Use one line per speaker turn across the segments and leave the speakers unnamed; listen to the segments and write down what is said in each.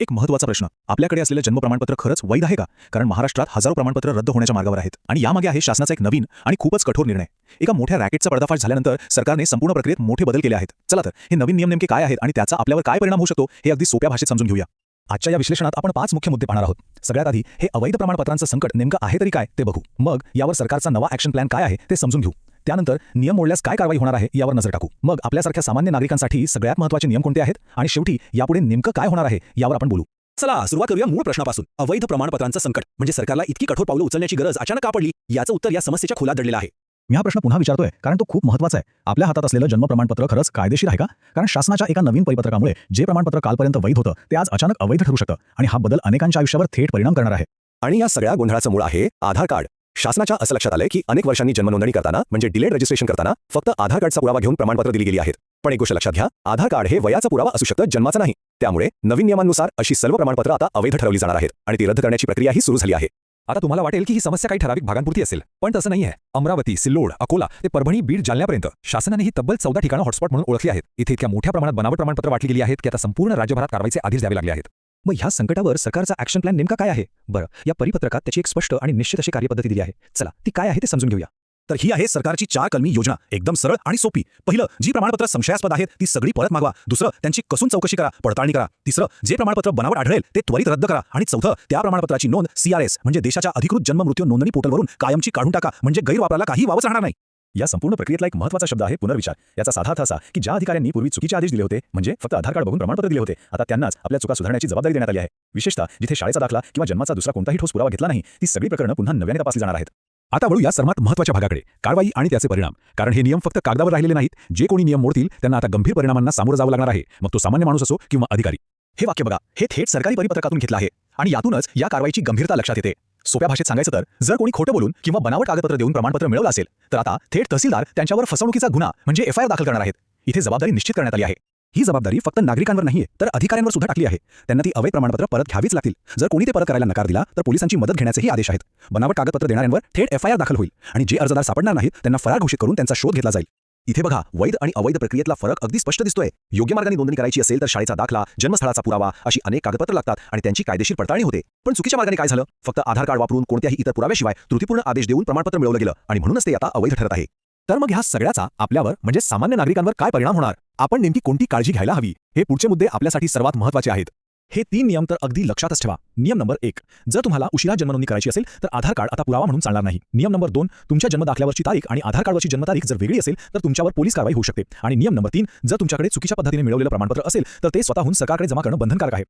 एक महत्त्वाचा प्रश्न. आपल्याकडे असलेलं जन्म प्रमाणपत्र खरंच वैध आहे का? कारण महाराष्ट्रात हजारो प्रमाणपत्र रद्द होण्याच्या मार्गावर आहेत. आणि यामागे आहे शासनाचा एक नवीन आणि खूपच कठोर निर्णय. एका मोठ्या रॅकेटचा पर्दाफाश झाल्यानंतर सरकारने संपूर्ण प्रक्रियेत मोठे बदल केले आहेत. चला तर हे नवीन नियम नेमके काय आहेत आणि त्याचा आपल्यावर काय परिणाम होऊ शकतो हे अगदी सोप्या भाषेत समजून घेऊया. आजच्या या विश्लेषणात आपण पाच मुख्य मुद्दे पाहणार आहोत. सगळ्यात आधी हे अवैध प्रमाणपत्रांचं संकट नेमकं आहे तरी काय ते बघू. मग यावर सरकारचा नवा ॲक्शन प्लॅन काय आहे ते समजून घेऊ. त्यानंतर नियम मोडल्यास काय कारवाई होणार आहे यावर नजर टाकू. मग आपल्यासारख्या सामान्य नागरिकांसाठी सगळ्यात महत्त्वाचे नियम कोणते आहेत? आणि शेवटी यापुढे नेमकं काय होणार आहे यावर आपण बोलू.
चला सुरुवात करूया मूळ प्रश्नापासून. अवैध प्रमाणपत्रांचं संकट. म्हणजे सरकारला इतकी कठोर पावलं उचलण्याची गरज अचानक का पडली? याचं उत्तर या समस्येच्या खोलात दडलेलं आहे.
मी हा प्रश्न पुन्हा विचारतोय कारण तो खूप महत्त्वाचा आहे. आपल्या हातात असलेलं जन्म प्रमाणपत्र खरंच कायदेशीर आहे का? कारण शासनाच्या एका नवीन परिपत्रकामुळे जे प्रमाणपत्र कालपर्यंत वैध होतं ते आज अचानक अवैध ठरू शकतं. आणि हा बदल अनेकांच्या आयुष्यावर थेट परिणाम करणार आहे.
आणि या सगळ्या गोंधळाचं मूळ आहे आधार कार्ड. शासनाच्या असं लक्षात आलंय की अनेक वर्षांनी जन्मनोंदणी करताना म्हणजे डिलेड रजिस्ट्रेशन करताना फक्त आधार कार्डचा पुरावा घेऊन प्रमाणपत्र दिली गेली आहेत. पण एक गोष्ट लक्षात घ्या आधार कार्ड हे वयाचा पुरावा असू शकतं जन्माचा नाही. त्यामुळे नवीन नियमांनुसार अशी सर्व प्रमाणपत्र आता अवैध ठरवली जाणार आहेत आणि ती रद्द करण्याची प्रक्रियाही सुरू झाली आहे.
आता तुम्हाला वाटेल की ही समस्या काही ठराविक भागांपुरती असेल पण तसं नाही आहे अमरावती सिल्लोड अकोला ते परभणी बीड जालन्यापर्यंत शासनाने ही तब्बल चौदा ठिकाणं हॉटस्पॉट म्हणून ओळखली आहेत. इथे इतक्या मोठ्या प्रमाणात बनावट प्रमाणपत्र वाटली गेली आहेत की आता संपूर्ण राज्यभरात कारवाईचे आदेश द्यावे लागले आहेत.
मग ह्या संकटावर सरकारचा ॲक्शन प्लॅन नेमका काय आहे? बरं या परिपत्रकात त्याची एक स्पष्ट आणि निश्चित अशी कार्यपद्धती दिली आहे. चला ती काय आहे ते समजून घेऊया. तर ही आहे सरकारची चार कलमी योजना. एकदम सरळ आणि सोपी. पहिलं जी प्रमाणपत्र संशयास्पद आहेत ती सगळी परत मागवा. दुसरं त्यांची कसून चौकशी करा पडताळणी करा. तिसरं जे प्रमाणपत्र बनावट आढळेल ते त्वरित रद्द करा. आणि चौथं त्या प्रमाणपत्राची नोंद सीआरएस म्हणजे देशाच्या अधिकृत जन्म मृत्यू नोंदणी पोर्टलवरून कायमची काढून टाका. म्हणजे गैरवापराला काही वावच राहणार नाही. या संपूर्ण प्रक्रियेतला एक महत्त्वाचा शब्द आहे पुनर्विचार. याचा साधा अर्थ असा की ज्या अधिकाऱ्यांनी पूर्वी चुकीचे आदेश दिले होते म्हणजे फक्त आधार कार्ड बघून प्रमाणपत्र दिले होते आता त्यांनाच आपल्या चुका सुधारण्याची जबाबदारी देण्यात आली आहे. विशेषतः जिथे शाळेचा दाखला किंवा जन्माचा दुसरा कोणताही ठोस पुरावा घेतला नाही ती सगळी प्रकरणं पुन्हा नव्याने तपासली जाणार आहेत.
आता वळू या सर्वात महत्त्वाच्या भागाकडे. कारवाई आणि त्याचे परिणाम. कारण हे नियम फक्त कागदावर राहिलेले नाहीत. जे कोणी नियम मोडतील त्यांना आता गंभीर परिणामांना सामोरं जावं लागणार आहे. मग तो सामान्य माणूस असो किंवा अधिकारी.
हे वाक्य बघा. हे थेट सरकारी परिपत्रकातून घेतलं आहे. आणि यातूनच या कारवाईची गंभीरता लक्षात येते. सोप्या भाषेत सांगायचं तर जर कोणी खोटं बोलून किंवा बनावट कागदपत्र देऊन प्रमाणपत्र मिळवलं असेल तर आता थेट तहसीलदार त्यांच्यावर फसवणुकीचा गुन्हा म्हणजे एफ आय आर दाखल करणार आहेत. इथे जबाबदारी निश्चित करण्यात आली आहे.
ही जबाबदारी फक्त नागरिकांवर नाहीये तर अधिकाऱ्यांवर सुद्धा टाकली आहे. त्यांना ती अवैध प्रमाणपत्र परत घ्यावीच लागतील. जर कोणी ते परत करायला नकार दिला तर पोलिसांची मदत घेण्याचेही आदेश आहेत. बनावट कागदपत्र देणाऱ्यांवर थेट एफ आय आर दाखल होईल आणि जे अर्जदार सापडणार नाहीत त्यांना फरार घोषित करून त्यांचा शोध घेतला जाईल. इथे बघा वैध आणि अवैध प्रक्रियेतला फरक अगदी स्पष्ट दिसतोय. योग्य मार्गाने नोंदणी करायची असेल तर शाळेचा दाखला जन्मस्थळाचा पुरावा अशी अनेक कागदपत्र लागतात आणि त्यांची कायदेशीर पडताळणी होते. पण चुकीच्या मार्गाने काय झालं? फक्त आधार कार्ड वापरून कोणत्याही इतर पुराव्याशिवाय त्रुटीपूर्ण आदेश देऊन प्रमाणपत्र मिळवलं गेलं आणि म्हणूनच ते आता अवैध ठरत आहे.
तर मग ह्या सगळ्याचा आपल्यावर म्हणजे सामान्य नागरिकांवर काय परिणाम होणार? आपण नेमकी कोणती काळजी घ्यायला हवी? हे पुढचे मुद्दे आपल्यासाठी सर्वात महत्त्वाचे आहेत.
हे तीन नियम तर अगदी लक्षातच ठेवा. नियम नंबर एक जर तुम्हाला उशिरा जन्मनोंदणी करायची असेल तर आधार कार्ड आता पुरावा म्हणून चालणार नाही. नियम नंबर दोन तुमच्या जन्म दाखल्यावरची तारीख आणि आधार कार्डवरची जन्मतारीख जर वेगळी असेल तर तुमच्यावर पोलीस कारवाई होऊ शकते. आणि नियम नंबर तीन जर तुमच्याकडे चुकीच्या पद्धतीने मिळवलेलं प्रमाणपत्र असेल तर ते स्वतःहून सरकारकडे जमा करणं बंधनकारक आहे.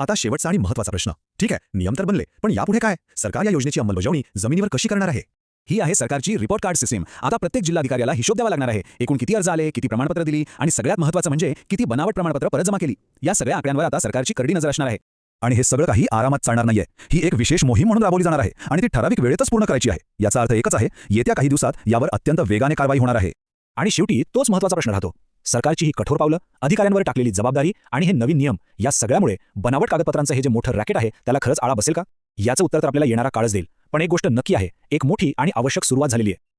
आता शेवटचा आणि महत्त्वाचा प्रश्न. ठीक आहे नियम तर बनले पण यापुढे काय? सरकार या योजनेची अंमलबजावणी जमिनीवर कशी करणार आहे? ही आहे सरकारची रिपोर्ट कार्ड सिस्टीम आता प्रत्येक जिल्हाधिकाऱ्याला हिशोब द्यावा लागणार आहे. एकूण किती अर्ज आले किती प्रमाणपत्र दिली आणि सगळ्यात महत्त्वाचं म्हणजे किती बनावट प्रमाणपत्र परत जमा केली. या सगळ्या आकड्यांवर आता सरकारची करडी नजर असणार आहे. आणि हे सगळं काही आरामात चालणार नाहीये. ही एक विशेष मोहीम म्हणून राबवली जाणार आहे आणि ती ठराविक वेळेतच पूर्ण करायची आहे. याचा अर्थ एकच आहे येत्या काही दिवसात यावर अत्यंत वेगाने कारवाई होणार आहे. आणि शेवटी तोच महत्त्वाचा प्रश्न राहतो. सरकारची ही कठोर पावलं अधिकाऱ्यांवर टाकलेली जबाबदारी आणि हे नवीन नियम या सगळ्यामुळे बनावट कागदपत्रांचं हे जे मोठं रॅकेट आहे त्याला खरंच आळा बसेल का? याचं उत्तर तर आपल्याला येणारा काळच देईल. पण एक गोष्ट नक्की आहे एक मोठी आणि आवश्यक सुरुवात झालेली आहे.